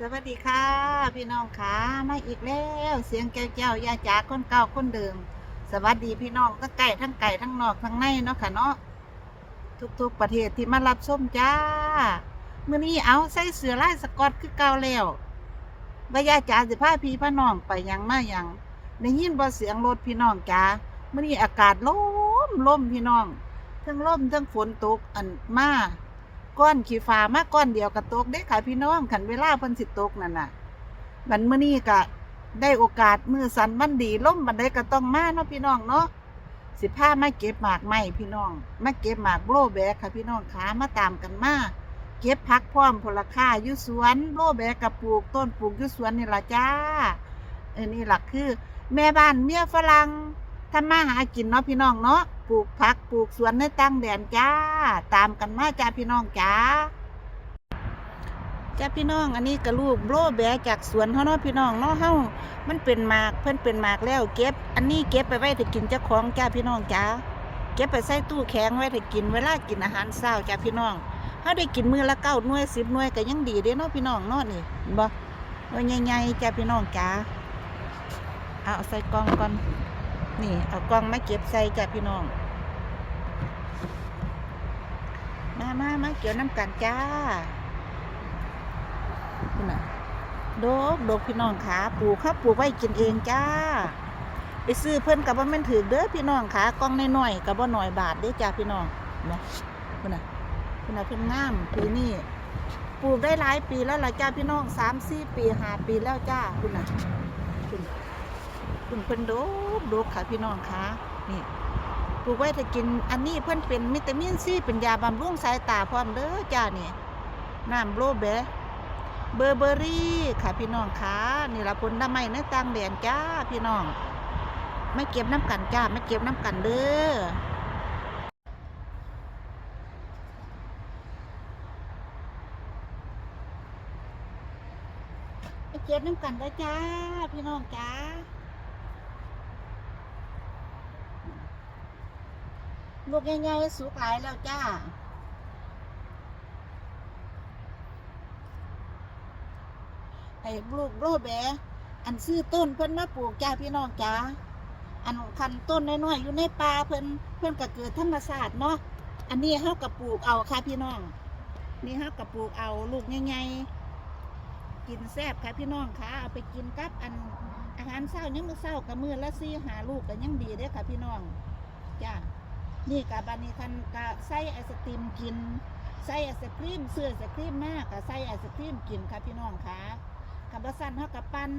สวัสดีค่ะ พี่น้องค่ะมาอีกแล้วเสียงแก้วเจ้ายาจ๋าคนเก่าคนเดิมสวัสดีพี่น้องทั้งไก่ทั้งไก่ทั้งนอกทั้งในเนาะค่ะเนาะทุกๆประเทศที่มารับชมจ้ามื้อนี้เอาใส่เสื้อลายสกอตคือเก่าแล้วว่ายาจ๋าสิพาพี่พาน้องไปยังมาหยังได้ยินบ่เสียงรถพี่น้องจ้ามื้อนี้อากาศล่มล่มพี่น้องทั้งล่มทั้งฝนตกอันมา ก้อนขี้ฟ้ามาก้อนเดียวก็ตกได้ค่ะพี่น้องขันเวลาเพิ่นสิตกนั่นน่ะบันมื้อนี้ก็ได้โอกาสมือสันมันดีล่มบันไดก็ต้องมาเนาะพี่น้องเนาะสิพามาเก็บหมากไม้พี่น้องมาเก็บหมากโบลแบกค่ะพี่น้องขามาตามกันมาเก็บผักพร้อมผลค่าอยู่สวนโบลแบกกับปลูกต้นปลูกอยู่สวนนี่ละจ้าเออนี่หลักคือ แม่บ้านเมียฝรั่ง ทำมาหากินเนาะพี่น้องเนาะปลูกผักปลูกสวนในตั้งแดนจ้า ตามกันมาจ้าพี่น้องจ้าจ้าพี่น้องอันนี้กระลูกโบแบจากสวนเฮาเนาะพี่น้องเนาะเฮามันเป็นหมากเพิ่นเป็นหมากแล้วเก็บ อันนี้เก็บไปไว้ถ้ากินเจ้าของจ้าพี่น้องจ้าเก็บไปใส่ตู้แข็งไว้ถ้ากินเวลากินอาหารเช้าจ้าพี่น้องเฮาได้กินมื้อละเก้าหน่วยสิบหน่วยก็ยังดีเด้เนาะพี่น้องเนาะนี่เห็นบ่หน่วยใหญ่ๆจ้าพี่น้องจ้าเอาใส่กล่องก่อน นี่เอากล่องมาเก็บใส่จ้ะพี่น้อง มามามาเกี่ยวน้ำกันจ้าคุณน่ะโดกโดกพี่น้องขาปลูกครับปลูกไว้กินเองจ้า ไปซื้อเพิ่นกับว่ามันถือเด้อพี่น้องขากล่องน้อยๆกับว่าหน่อยบาทเด้จ้าพี่น้องเนาะคุณน่ะคุณน่ะเพิ่นงามปีนี้ปลูกได้หลายปีแล้วล่ะจ้าพี่น้องสามสี่ปีห้าปีแล้วจ้าคุณน่ะคุณ คุณเพิ่นโดกโดกค่ะพี่น้องคะนี่ปลูกไว้ถ้ากินอันนี้เพิ่นเป็นวิตามินซีเป็นยาบำรุงสายตาพร้อมเด้อจ้านี่น้ำโบลแบเบอร์เบอรี่ค่ะพี่น้องคะนี่ละผลไม้ในต่างแดนจ้าพี่น้องไม่เก็บน้ำกันจ้าไม่เก็บน้ำกันเด้อไม่เก็บน้ำกันได้จ้า พี่น้องจ้า ลูกใหญ่ๆสุกหลายแล้วจ้าไอ้ลูกโรแบอันซื้อต้นเพิ่นมาปลูกจ้าพี่น้องจ้าอันคันต้นน้อยๆอยู่ในป่าเพิ่นเพิ่นก็เกิดธรรมชาติเนาะอันนี้เฮากับปลูกเอาค่ะพี่น้อง นี่เฮากับปลูกเอาลูกใหญ่ๆกินแซ่บค่ะพี่น้องค่ะเอาไปกินกับอันอาหารเช้ายังมื้อเช้ากับมื้อละสี่หาลูกก็ยังดีเด้อค่ะพี่น้องจ้า นี่กับบานี้คันกะใส่ไอศกรีมกินใส่ไอศกรีมเสื้อไอศกรีมมากกะใส่ไอศกรีมกินค่ะพี่น้องค่ะกับบะสันเฮากับปั้น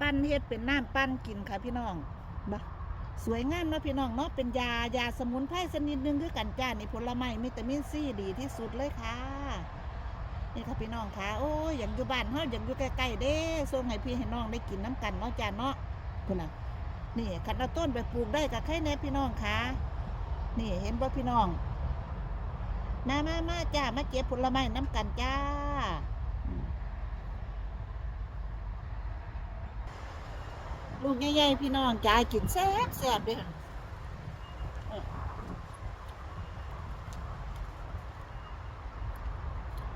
ปั้นเฮ็ดเป็นน้ำปั้นกินค่ะพี่น้องบ่สวยงามเนาะพี่น้องเนาะเป็นยายาสมุนไพรชนิดหนึงคือกันจ้านี่ผลไม้วิตามินซีดีที่สุดเลยค่ะนี่ค่ะพี่น้องค่ะโอ้ยอยากอยู่บ้านเฮาอยากอยู่ใกล้ๆเด้ส่งให้พี่ให้น้องได้กินน้ำกันเนาะจ้าเนาะคุณน่ะ นี่ขันเอาต้นไปปลูกได้กับใครแน่พี่น้องคะนี่เห็นบ่พี่น้องมามามาจ้ามาเก็บผลไม้น้ำกันจ้า ลูกใหญ่ๆพี่น้องจ้ากินแซ่บแซ่บเด้วย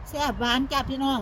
แซ่บหวานจ้าพี่น้อง